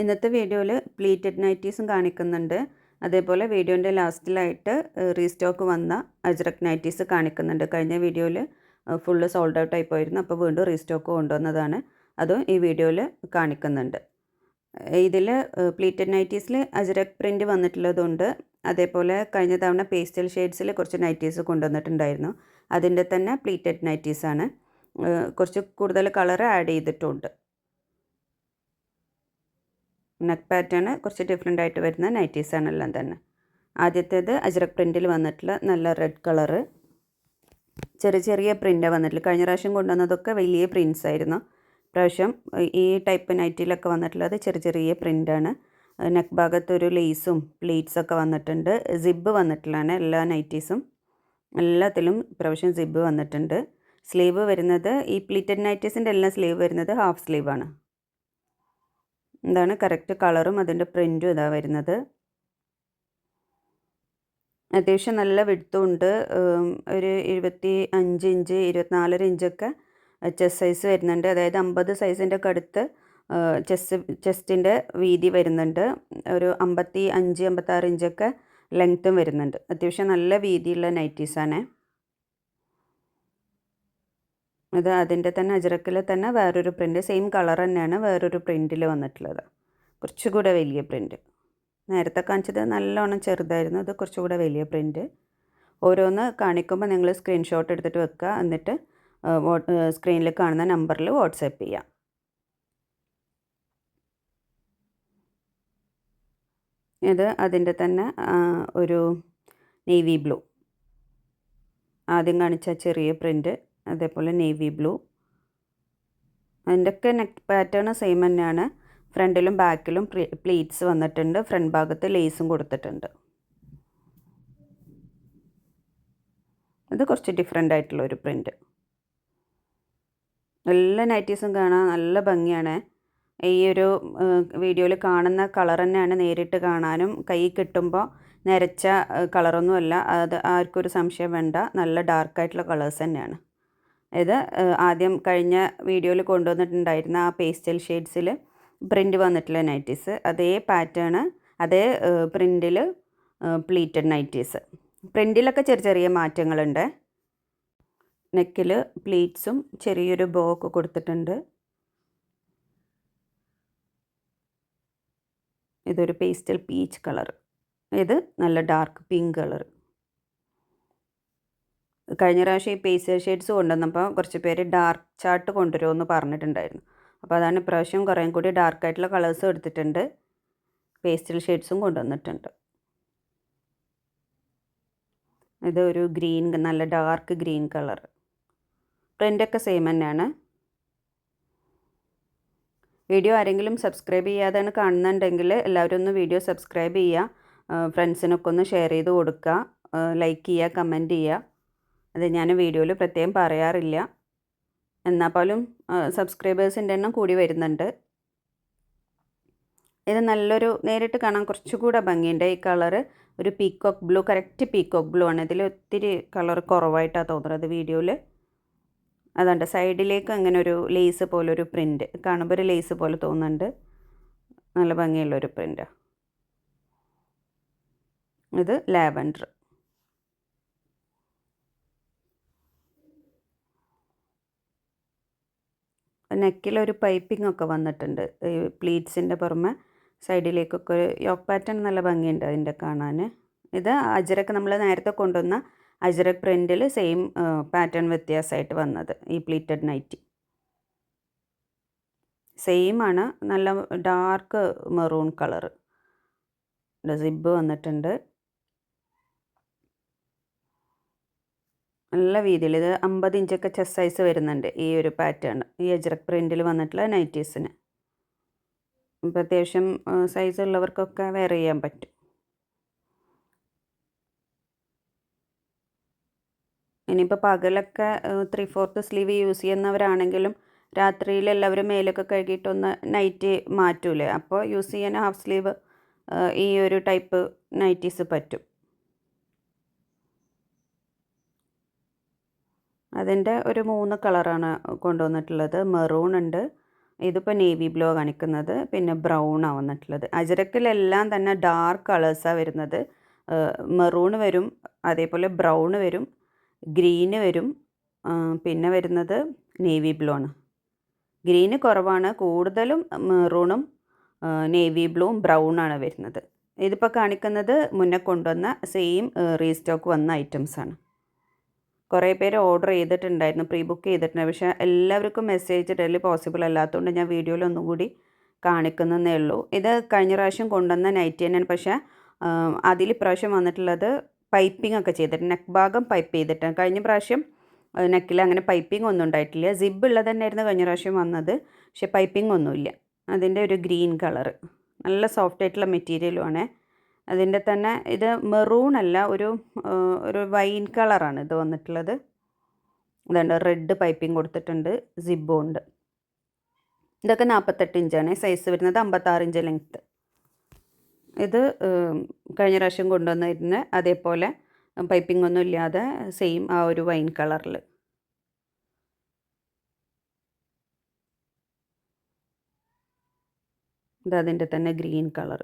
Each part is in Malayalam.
ഇന്നത്തെ വീഡിയോയിൽ പ്ലീറ്റഡ് നൈറ്റീസും കാണിക്കുന്നുണ്ട്. അതേപോലെ വീഡിയോന്റെ ലാസ്റ്റിലായിട്ട് റീസ്റ്റോക്ക് വന്ന അജ്രക് നൈറ്റീസ് കാണിക്കുന്നുണ്ട്. കഴിഞ്ഞ വീഡിയോയിൽ ഫുള്ള് സോൾഡ് ഔട്ട് ആയി പോയിരുന്നു അപ്പോൾ വീണ്ടും റീസ്റ്റോക്ക് കൊണ്ടുവന്നതാണ്. അതും ഈ വീഡിയോയിൽ കാണിക്കുന്നുണ്ട്. ഇതിൽ പ്ലീറ്റഡ് നൈറ്റീസിൽ അജ്രക് പ്രിന്റ് വന്നിട്ടുള്ളതുണ്ട്. അതേപോലെ കഴിഞ്ഞ തവണ പേസ്റ്റൽ ഷെയ്ഡ്സിൽ കുറച്ച് നൈറ്റീസ് കൊണ്ടുവന്നിട്ടുണ്ടായിരുന്നു. അതിന്റെ തന്നെ പ്ലീറ്റഡ് നൈറ്റീസാണ് കുറച്ച് കൂടുതൽ കളർ ആഡ് ചെയ്തിട്ടുണ്ട്. നെക്ക് പാറ്റേൺ കുറച്ച് ഡിഫറെന്റ് ആയിട്ട് വരുന്ന നൈറ്റീസാണ് എല്ലാം തന്നെ. ആദ്യത്തേത് അജ്രക് പ്രിന്റിൽ വന്നിട്ടുള്ള നല്ല റെഡ് കളറ് ചെറിയ ചെറിയ പ്രിന്റാണ് വന്നിട്ടുള്ളത് കഴിഞ്ഞ പ്രാവശ്യം കൊണ്ടുവന്നതൊക്കെ വലിയ പ്രിൻസ് ആയിരുന്നു. പ്രാവശ്യം ഈ ടൈപ്പ് നൈറ്റിലൊക്കെ വന്നിട്ടുള്ളത് ചെറിയ ചെറിയ പ്രിന്റാണ് നെക്ക് ഭാഗത്ത് ഒരു ലേസും പ്ലീറ്റ്സൊക്കെ വന്നിട്ടുണ്ട്. സിബ്ബ് വന്നിട്ടുള്ളതാണ് എല്ലാ നൈറ്റീസും എല്ലാത്തിലും പ്രാവശ്യം സിബ്ബ് വന്നിട്ടുണ്ട്. സ്ലീവ് വരുന്നത് ഈ പ്ലീറ്റഡ് നൈറ്റീസിന്റെ എല്ലാം സ്ലീവ് വരുന്നത് ഹാഫ് സ്ലീവാണ് എന്താണ് കറക്റ്റ് കളറും അതിന്റെ പ്രിന്റും ഇതാ വരുന്നത്. അത്യാവശ്യം നല്ല വിടുത്തും ഉണ്ട്. ഒരു ഇരുപത്തി അഞ്ച് ഇഞ്ച് ഇരുപത്തിനാലര ഇഞ്ചൊക്കെ ചെസ്റ്റ് സൈസ് വരുന്നുണ്ട്. അതായത് അമ്പത് സൈസിന്റെ ഒക്കെ അടുത്ത് ചെസ്റ്റ് ചെസ്റ്റിന്റെ വീതി വരുന്നുണ്ട്. ഒരു അമ്പത്തി അഞ്ച് അമ്പത്താറ് ഇഞ്ചൊക്കെ ലെങ്ത്തും വരുന്നുണ്ട്. അത്യാവശ്യം നല്ല വീതിയുള്ള നൈറ്റീസാണ് ഇത് അതിന്റെ തന്നെ അജറക്കിൽ തന്നെ വേറൊരു പ്രിന്റ് സെയിം കളർ തന്നെയാണ് വേറൊരു പ്രിന്റിൽ വന്നിട്ടുള്ളത്. കുറച്ചുകൂടെ വലിയ പ്രിന്റ് നേരത്തെ കാണിച്ചത് നല്ലോണം ചെറുതായിരുന്നു ഇത് കുറച്ചുകൂടെ വലിയ പ്രിന്റ് ഓരോന്ന് കാണിക്കുമ്പോൾ നിങ്ങൾ സ്ക്രീൻഷോട്ട് എടുത്തിട്ട് വെക്കുക എന്നിട്ട് സ്ക്രീനിൽ കാണുന്ന നമ്പറിൽ വാട്സാപ്പ് ചെയ്യാം. ഇത് അതിന്റെ തന്നെ ഒരു നേവി ബ്ലൂ ആദ്യം കാണിച്ച ചെറിയ പ്രിന്റ് അതേപോലെ നേവി ബ്ലൂ. അതിന്റെയൊക്കെ നെക്ക് പാറ്റേൺ സെയിം തന്നെയാണ്. ഫ്രണ്ടിലും ബാക്കിലും പ്ലീറ്റ്സ് വന്നിട്ടുണ്ട്. ഫ്രണ്ട് ഭാഗത്ത് ലേസും കൊടുത്തിട്ടുണ്ട്. ഇത് കുറച്ച് ഡിഫറെന്റ് ആയിട്ടുള്ള ഒരു പ്രിന്റ് എല്ലാ നൈറ്റീസും കാണാൻ നല്ല ഭംഗിയാണ്. ഈ ഒരു വീഡിയോയിൽ കാണുന്ന കളർ തന്നെയാണ് നേരിട്ട് കാണാനും. കൈ കിട്ടുമ്പോൾ നിരച്ച കളറൊന്നുമല്ല അത് ആർക്കൊരു സംശയം വേണ്ട. നല്ല ഡാർക്കായിട്ടുള്ള കളേഴ്സ് തന്നെയാണ്. ഇത് ആദ്യം കഴിഞ്ഞ വീഡിയോയിൽ കൊണ്ടുവന്നിട്ടുണ്ടായിരുന്ന ആ പേസ്റ്റൽ ഷെയ്ഡ്സിൽ പ്രിന്റ് വന്നിട്ടുള്ള നൈറ്റീസ്. അതേ പാറ്റേൺ അതേ പ്രിന്റിൽ പ്ലീറ്റഡ് നൈറ്റീസ്. പ്രിന്റിലൊക്കെ ചെറിയ ചെറിയ മാറ്റങ്ങളുണ്ട്. നെക്കിൽ പ്ലീറ്റ്സും ചെറിയൊരു ബോ ഒക്കെ കൊടുത്തിട്ടുണ്ട്. ഇതൊരു പേസ്റ്റൽ പീച്ച് കളർ ഇത് നല്ല ഡാർക്ക് പിങ്ക് കളർ കഴിഞ്ഞ പ്രാവശ്യം ഈ പേസ്റ്റൽ ഷെയ്ഡ്സ് കൊണ്ടുവന്നപ്പോൾ കുറച്ച് പേര് ഡാർക്ക് ചാർട്ട് കൊണ്ടുവരുമെന്ന് പറഞ്ഞിട്ടുണ്ടായിരുന്നു. അപ്പോൾ അതാണ് ഇപ്രാവശ്യം കുറേ കൂടി ഡാർക്കായിട്ടുള്ള കളേഴ്സും എടുത്തിട്ടുണ്ട്. പേസ്റ്റൽ ഷെയ്ഡ്സും കൊണ്ടുവന്നിട്ടുണ്ട്. ഇത് ഒരു ഗ്രീൻ നല്ല ഡാർക്ക് ഗ്രീൻ കളർ. പ്രിന്റൊക്കെ സെയിം തന്നെയാണ്. വീഡിയോ ആരെങ്കിലും സബ്സ്ക്രൈബ് ചെയ്യാതെയാണ് കാണുന്നുണ്ടെങ്കിൽ എല്ലാവരും ഒന്ന് വീഡിയോ സബ്സ്ക്രൈബ് ചെയ്യുക. ഫ്രണ്ട്സിനൊക്കെ ഒന്ന് ഷെയർ ചെയ്ത് കൊടുക്കുക. ലൈക്ക് ചെയ്യുക കമന്റ് ചെയ്യുക. അത് ഞാൻ വീഡിയോയിൽ പ്രത്യേകം പറയാറില്ല. എന്നാൽ പോലും സബ്സ്ക്രൈബേഴ്സിന്റെ എണ്ണം കൂടി വരുന്നുണ്ട്. ഇത് നല്ലൊരു നേരിട്ട് കാണാൻ കുറച്ചുകൂടെ ഭംഗിയുണ്ട്. ഈ കളറ് ഒരു peacock blue correct peacock blue ആണ്. ഇതിൽ ഒത്തിരി കളർ കുറവായിട്ടാണ് തോന്നുന്നത് വീഡിയോയിൽ. അതുണ്ട് സൈഡിലേക്ക് അങ്ങനെ ഒരു ലേസ് പോലൊരു പ്രിന്റ് കാണുമ്പോൾ ഒരു ലേസ് പോലെ തോന്നുന്നുണ്ട്. നല്ല ഭംഗിയുള്ളൊരു പ്രിന്റാണ്. ഇത് ലാവൻഡർ. നെക്കിലൊരു പൈപ്പിംഗ് ഒക്കെ വന്നിട്ടുണ്ട്. ഈ പ്ലീറ്റ്സിന്റെ പുറമെ സൈഡിലേക്കൊക്കെ ഒരു യോക്ക് പാറ്റേൺ നല്ല ഭംഗിയുണ്ട് അതിന്റെ കാണാൻ. ഇത് അജരക്ക് നമ്മൾ നേരത്തെ കൊണ്ടുവന്ന അജരക് പ്രിന്റിൽ സെയിം പാറ്റേൺ വ്യത്യാസമായിട്ട് വന്നത് ഈ പ്ലീറ്റഡ് നൈറ്റി സെയിം ആണ്. നല്ല ഡാർക്ക് മെറൂൺ കളർ സിബ് വന്നിട്ടുണ്ട്. നല്ല വീതിയിൽ. ഇത് അമ്പത് ഇഞ്ചൊക്കെ ചെസ് സൈസ് വരുന്നുണ്ട് ഈ ഒരു പാറ്റേൺ ഈ അജ്രക് പ്രിന്റിൽ വന്നിട്ടുള്ള നൈറ്റീസിന് ഇപ്പം അത്യാവശ്യം സൈസ് ഉള്ളവർക്കൊക്കെ വെയർ ചെയ്യാൻ പറ്റും. ഇനിയിപ്പോൾ പകലൊക്കെ ത്രീ ഫോർത്ത് സ്ലീവ് യൂസ് ചെയ്യുന്നവരാണെങ്കിലും രാത്രിയിൽ എല്ലാവരും മേലൊക്കെ കഴുകിയിട്ടൊന്ന് നൈറ്റ് മാറ്റൂലേ. അപ്പോൾ യൂസ് ചെയ്യാൻ ഹാഫ് സ്ലീവ് ഈ ഒരു ടൈപ്പ് നൈറ്റീസ് പറ്റും. അതിന്റെ ഒരു മൂന്ന് കളറാണ് കൊണ്ടുവന്നിട്ടുള്ളത്. മെറൂൺ ഉണ്ട്. ഇതിപ്പോൾ നേവി ബ്ലൂ കാണിക്കുന്നത്. പിന്നെ ബ്രൗൺ ആണ് വന്നിട്ടുള്ളത്. അജരക്കിലെല്ലാം തന്നെ ഡാർക്ക് കളേഴ്സാണ് വരുന്നത്. മെറൂൺ വരും അതേപോലെ ബ്രൗൺ വരും ഗ്രീന് വരും. പിന്നെ വരുന്നത് നേവി ബ്ലൂ ആണ്. ഗ്രീന് കുറവാണ്. കൂടുതലും മെറൂണും നേവി ബ്ലൂവും ബ്രൗൺ ആണ് വരുന്നത്. ഇതിപ്പോൾ കാണിക്കുന്നത് മുന്നേ കൊണ്ടുവന്ന സെയിം റീസ്റ്റോക്ക് വന്ന ഐറ്റംസ് ആണ്. കുറേ പേര് ഓർഡർ ചെയ്തിട്ടുണ്ടായിരുന്നു പ്രീ ബുക്ക് ചെയ്തിട്ടുണ്ട് പക്ഷേ എല്ലാവർക്കും മെസ്സേജ് ഡെലി പോസിബിൾ അല്ലാത്തതുകൊണ്ട് ഞാൻ വീഡിയോയിൽ ഒന്നും കൂടി കാണിക്കുന്നതേ ഉള്ളൂ. ഇത് കഴിഞ്ഞ പ്രാവശ്യം കൊണ്ടുവന്ന നൈറ്റ് തന്നെയാണ്. പക്ഷേ അതിൽ ഇപ്രാവശ്യം വന്നിട്ടുള്ളത് പൈപ്പിംഗ് ഒക്കെ ചെയ്തിട്ട് നെക്ക് ഭാഗം പൈപ്പ് ചെയ്തിട്ടാണ് കഴിഞ്ഞ പ്രാവശ്യം നെക്കിൽ അങ്ങനെ പൈപ്പിംഗ് ഒന്നും ഉണ്ടായിട്ടില്ല. സിബ് ഉള്ളത് തന്നെയായിരുന്നു കഴിഞ്ഞ പ്രാവശ്യം വന്നത്. പക്ഷേ പൈപ്പിംഗ് ഒന്നുമില്ല. അതിന്റെ ഒരു ഗ്രീൻ കളറ് നല്ല സോഫ്റ്റ് ആയിട്ടുള്ള മെറ്റീരിയലുമാണ് അതിന്റെ തന്നെ ഇത് മെറൂൺ അല്ല ഒരു ഒരു വൈൻ കളറാണ് ഇത് വന്നിട്ടുള്ളത്. അതുകൊണ്ട് റെഡ് പൈപ്പിംഗ് കൊടുത്തിട്ടുണ്ട് സിബും ഉണ്ട് ഇതൊക്കെ നാൽപ്പത്തെട്ട് ഇഞ്ചാണ് സൈസ് വരുന്നത് അമ്പത്താറ് ഇഞ്ച് ലെങ്ത്ത് ഇത് കഴിഞ്ഞ പ്രാവശ്യം കൊണ്ടുവന്നിരുന്ന അതേപോലെ പൈപ്പിംഗ് ഒന്നും ഇല്ലാതെ സെയിം ആ ഒരു വൈൻ കളറിൽ ഇത് അതിന്റെ തന്നെ ഗ്രീൻ കളർ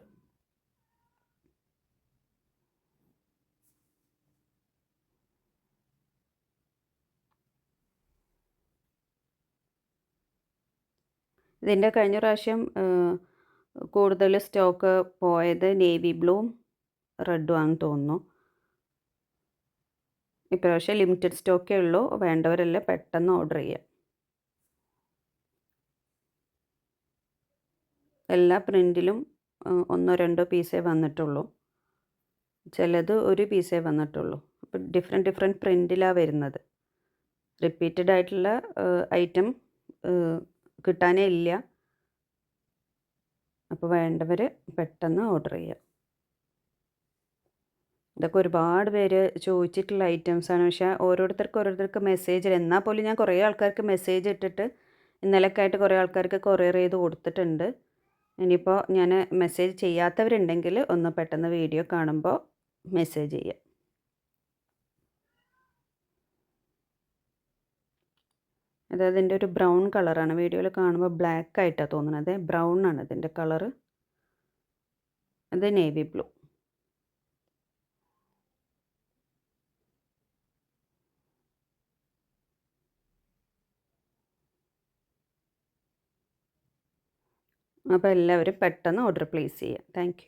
ഇതിന്റെ കഴിഞ്ഞ പ്രാവശ്യം കൂടുതൽ സ്റ്റോക്ക് പോയത് നേവി റെഡും ആണെന്ന് തോന്നുന്നു. ഇപ്രാവശ്യം ലിമിറ്റഡ് സ്റ്റോക്കേ ഉള്ളൂ. വേണ്ടവരെല്ലാം പെട്ടെന്ന് ഓർഡർ ചെയ്യാം. എല്ലാ പ്രിന്റിലും ഒന്നോ രണ്ടോ പീസേ വന്നിട്ടുള്ളൂ. ചിലത് ഒരു പീസേ വന്നിട്ടുള്ളൂ. അപ്പോൾ ഡിഫറെന്റ് ഡിഫറെന്റ് പ്രിന്റിലാണ് വരുന്നത്. റിപ്പീറ്റഡ് ആയിട്ടുള്ള ഐറ്റം കിട്ടാനേ ഇല്ല. അപ്പോൾ വേണ്ടവർ പെട്ടെന്ന് ഓർഡർ ചെയ്യുക ഇതൊക്കെ ഒരുപാട് പേര് ചോദിച്ചിട്ടുള്ള ഐറ്റംസ് ആണ്. പക്ഷേ ഓരോരുത്തർക്ക് ഓരോരുത്തർക്ക് മെസ്സേജ് എന്നാൽ പോലും ഞാൻ കുറേ ആൾക്കാർക്ക് മെസ്സേജ് ഇട്ടിട്ട് ഇന്നലെയൊക്കെ ആയിട്ട് കുറേ ആൾക്കാർക്ക് കൊറിയർ ചെയ്ത് കൊടുത്തിട്ടുണ്ട്. ഇനിയിപ്പോൾ ഞാൻ മെസ്സേജ് ചെയ്യാത്തവരുണ്ടെങ്കിൽ ഒന്ന് പെട്ടെന്ന് വീഡിയോ കാണുമ്പോൾ മെസ്സേജ് ചെയ്യുക അത് ഇതിന്റെ ഒരു ബ്രൗൺ കളറാണ്. വീഡിയോയിൽ കാണുമ്പോൾ ബ്ലാക്ക് ആയിട്ടാണ് തോന്നുന്നത്. ബ്രൗൺ ആണ് ഇതിന്റെ കളറ്. അത് നേവി ബ്ലൂ അപ്പോൾ എല്ലാവരും പെട്ടെന്ന് ഓർഡർ പ്ലേസ് ചെയ്യാം. താങ്ക്